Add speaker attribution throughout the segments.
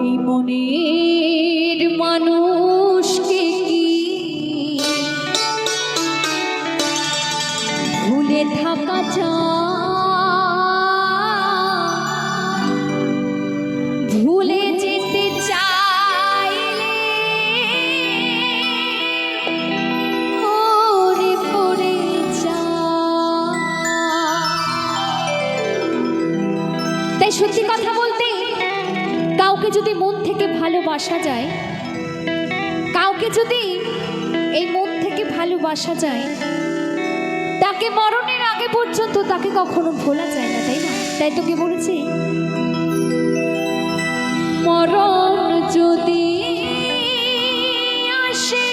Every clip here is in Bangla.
Speaker 1: এই মনের যদি মন থেকে ভালোবাসা যায়, কাউকে যদি এই মন থেকে ভালোবাসা যায়, তাকে মরণের আগে পর্যন্ত তাকে কখনো ভোলা যায় না, তাই না? তাই তোকে বলেছি। মরণ যদি আসে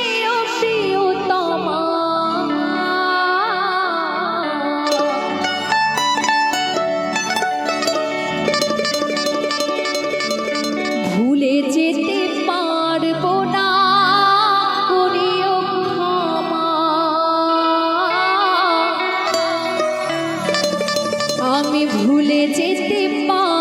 Speaker 1: আমি ভুলে যেতে পা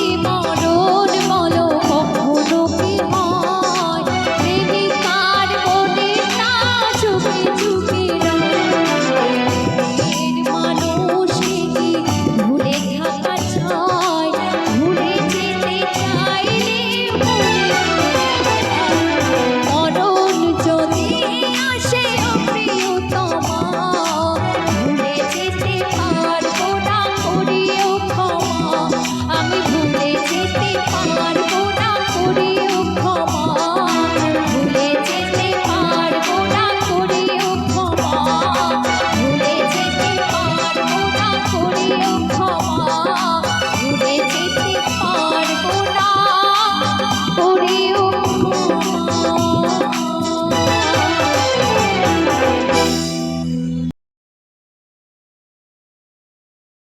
Speaker 1: y